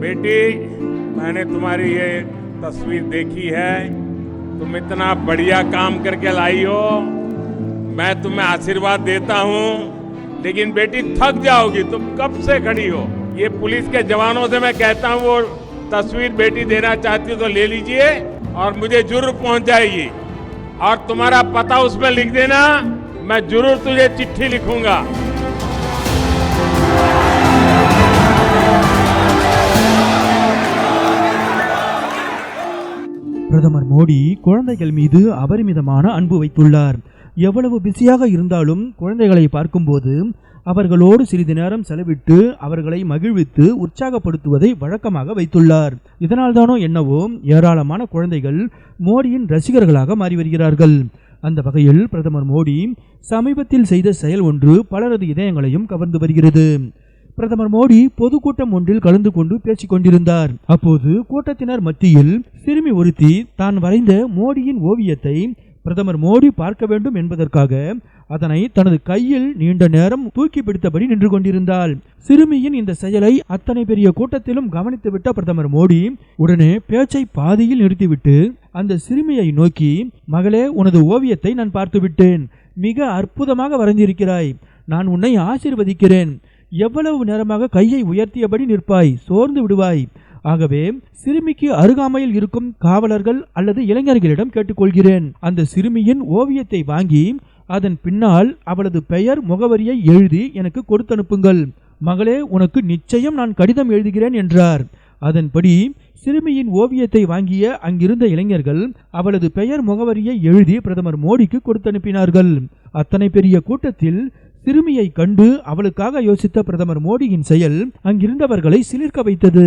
बेटी, मैंने तुम्हारी ये तस्वीर देखी है। तुम इतना बढ़िया काम करके लाई हो। मैं तुम्हें आशीर्वाद देता हूँ, लेकिन बेटी थक जाओगी, तुम कब से खड़ी हो? ये पुलिस के जवानों से मैं कहता हूँ, वो तस्वीर बेटी देना चाहती हो तो ले लीजिए और मुझे ज़रूर पहुँच जाएगी और तुम्हारा पता उसमें लिख देना, मैं ज़रूर तुझे चिट्ठी लिखूँगा। பிரதமர் மோடி குழந்தைகள் மீது அபரிமிதமான அன்பு வைத்துள்ளார். எவ்வளவு பிஸியாக இருந்தாலும் குழந்தைகளை பார்க்கும்போது அவர்களோடு சிறிது நேரம் செலவிட்டு அவர்களை மகிழ்வித்து உற்சாகப்படுத்துவதை வழக்கமாக வைத்துள்ளார். இதனால்தானோ என்னவோ ஏராளமான குழந்தைகள் மோடியின் ரசிகர்களாக மாறி வருகிறார்கள். அந்த வகையில் பிரதமர் மோடி சமீபத்தில் செய்த செயல் ஒன்று பலரது இதயங்களையும் கவர்ந்து வருகிறது. பிரதமர் மோடி பொதுக்கூட்டம் ஒன்றில் கலந்து கொண்டு பேசிக் கொண்டிருந்தார். அப்போது கூட்டத்தினர் மத்தியில் சிறுமி ஒருத்தி தான் வரைந்த மோடியின் ஓவியத்தை பிரதமர் மோடி பார்க்க வேண்டும் என்பதற்காக அதனை தனது கையில் நீண்ட நேரம் தூக்கி பிடித்தபடி நின்று கொண்டிருந்தாள். சிறுமியின் இந்த செயலை அத்தனை பெரிய கூட்டத்திலும் கவனித்துவிட்ட பிரதமர் மோடி உடனே பேச்சை பாதியில் நிறுத்திவிட்டு அந்த சிறுமியை நோக்கி மகளே உனது ஓவியத்தை நான் பார்த்துவிட்டேன். மிக அற்புதமாக வரைந்திருக்கிறாய். நான் உன்னை ஆசீர்வதிக்கிறேன். எவ்வளவு நேரமாக கையை உயர்த்தியபடி நிற்பாய்? சோர்ந்து விடுவாய். ஆகவே சிறுமிக்கு அருகாமையில் இருக்கும் காவலர்கள் அல்லது இளைஞர்களிடம் கேட்டுக்கொள்கிறேன். அந்த சிறுமியின் ஓவியத்தை வாங்கி அதன் பின்னால் அவளது பெயர் முகவரியை எழுதி எனக்கு கொடுத்தனுப்புங்கள். மகளே உனக்கு நிச்சயம் நான் கடிதம் எழுதுகிறேன் என்றார். அதன்படி சிறுமியின் ஓவியத்தை வாங்கிய அங்கிருந்த இளைஞர்கள் அவளது பெயர் முகவரியை எழுதி பிரதமர் மோடிக்கு கொடுத்தனுப்பினார்கள். அத்தனை பெரிய கூட்டத்தில் சிறுமியை கண்டு அவளுக்காக யோசித்த பிரதமர் மோடியின் செயல் அங்கிருந்தவர்களை சிலிர்க்க வைத்தது.